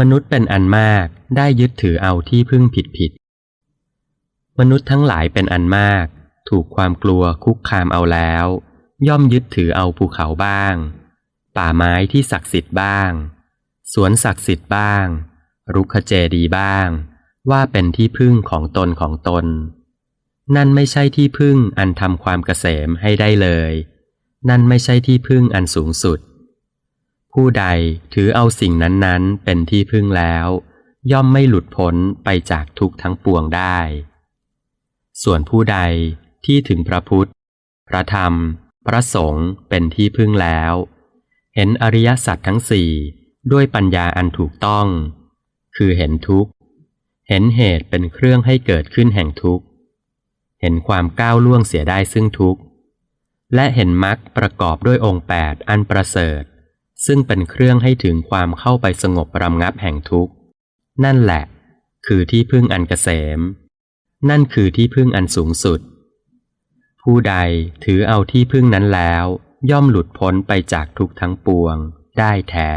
มนุษย์เป็นอันมากได้ยึดถือเอาที่พึ่งผิดผิด มนุษย์ทั้งหลายเป็นอันมาก ถูกความกลัวคุกคามเอาแล้ว ย่อมยึดถือเอาภูเขาบ้าง ป่าไม้ที่ศักดิ์สิทธิ์บ้าง สวนศักดิ์สิทธิ์บ้าง รุกขเจดีบ้าง ว่าเป็นที่พึ่งของตนของตน นั่นไม่ใช่ที่พึ่งอันทำความเกษมให้ได้เลย นั่นไม่ใช่ที่พึ่งอันสูงสุด ผู้ใดถือเอาสิ่งนั้นๆ เป็นที่พึ่งแล้ว ย่อมไม่หลุดพ้นไปจากทุกข์ทั้งปวงได้ ส่วนผู้ใดที่ถึงพระพุทธ พระธรรม พระสงฆ์เป็นที่พึ่งแล้ว เห็นอริยสัจทั้งสี่ด้วยปัญญาอันถูกต้อง คือเห็นทุกข์ เห็นเหตุเป็นเครื่องให้เกิดขึ้นแห่งทุกข์ เห็นความก้าวล่วงเสียได้ซึ่งทุกข์ และเห็นมรรคประกอบด้วยองค์แปดอันประเสริฐ ซึ่งเป็นเครื่องให้ถึงความเข้าไปสงบรำงับแห่งทุกข์ นั่นแหละ คือที่พึ่งอันเกษม นั่นคือที่พึ่งอันสูงสุด ผู้ใดถือเอาที่พึ่งนั้นแล้ว ย่อมหลุดพ้นไปจากทุกข์ทั้งปวง ได้แท้